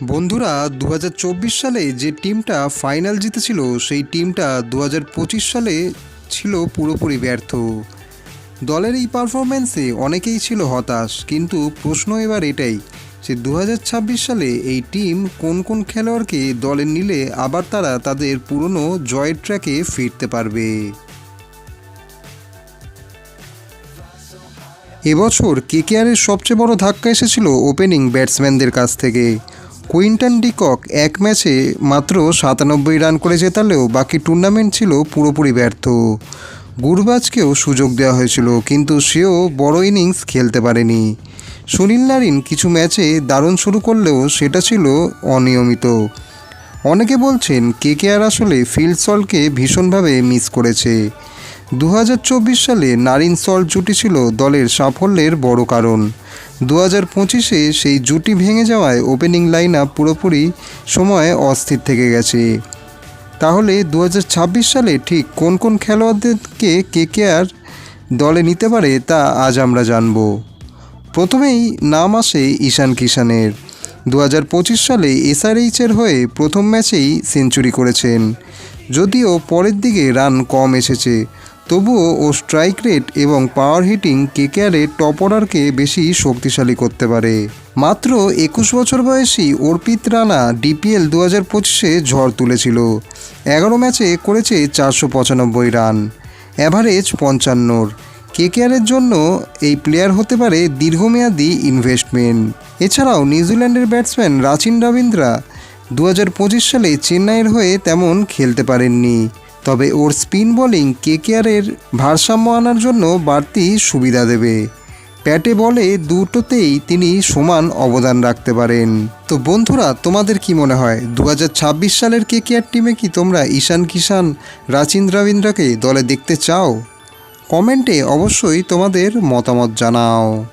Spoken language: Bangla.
বন্ধুরা দু হাজার চব্বিশ সালে যে টিমটা ফাইনাল জিতেছিল, সেই টিমটা দু হাজার পঁচিশ সালে ছিল পুরোপুরি ব্যর্থ। দলের এই পারফরম্যান্সে অনেকেই ছিল হতাশ, কিন্তু প্রশ্ন এবার এটাই যে দু হাজার ছাব্বিশ সালে এই টিম কোন কোন খেলোয়াড়কে দলে নিলে আবার তারা তাদের পুরনো জয়ের ট্র্যাকে ফিরতে পারবে। এবছর কেকেআরের সবচেয়ে বড় ধাক্কা এসেছিল ওপেনিং ব্যাটসম্যানদের কাছ থেকে। কুইন্টন ডিকক এক ম্যাচে মাত্র সাতানব্বই রান করে জেতালেও বাকি টুর্নামেন্ট ছিল পুরোপুরি ব্যর্থ। গুরবাজকেও সুযোগ দেওয়া হয়েছিল, কিন্তু সেও বড় ইনিংস খেলতে পারেনি। সুনীল নারিন কিছু ম্যাচে দারুণ শুরু করলেও সেটা ছিল অনিয়মিত। অনেকে বলছেন কেকেআর আসলে ফিল্ড সলকে ভীষণভাবে মিস করেছে। দু হাজার চব্বিশ সালে নারিন সল জুটি ছিল দলের সাফল্যের বড় কারণ। দু হাজার পঁচিশে সেই জুটি ভেঙে যাওয়ায় ওপেনিং লাইন আপ পুরোপুরি সময় অস্থির থেকে গেছে। তাহলে দু হাজার ছাব্বিশ সালে ঠিক কোন কোন খেলোয়াড়দেরকে কে কে আর দলে নিতে পারে তা আজ আমরা জানব। প্রথমেই নাম আসে ঈশান কিষানের দু হাজার পঁচিশ সালে এসআরএইচের হয়ে প্রথম ম্যাচেই সেঞ্চুরি করেছেন। যদিও পরের দিকে রান কম এসেছে তবুও ও স্ট্রাইক রেট এবং পাওয়ার হিটিং কেকেআরে টপ অর্ডারকে বেশি শক্তিশালী করতে পারে। মাত্র একুশ বছর বয়সী অর্পিত রানা ডিপিএল দু হাজার পঁচিশে ঝড় তুলেছিল। এগারো ম্যাচে করেছে চারশো পঁচানব্বই রান অ্যাভারেজ পঞ্চান্নর। কেকেআরের জন্য এই প্লেয়ার হতে পারে দীর্ঘমেয়াদী ইনভেস্টমেন্ট এছাড়াও নিউজিল্যান্ডের ব্যাটসম্যান রাচিন রবীন্দ্রা দু হাজার পঁচিশ সালে চেন্নাইয়ের হয়ে তেমন খেলতে পারেননি। তবে ওর স্পিন বোলিং কেকেআরের ভারসাম্য আনার জন্য বাড়তি সুবিধা দেবে। প্যাটে বলে দুটোতেই তিনি সমান অবদান রাখতে পারেন। তো বন্ধুরা, তোমাদের কি মনে হয় দু হাজার ছাব্বিশ সালের কে কেকেআর টিমে কি তোমরা ঈশান কিষান, রাচিন রবীন্দ্রকে দলে দেখতে চাও? কমেন্টে অবশ্যই তোমাদের মতামত জানাও।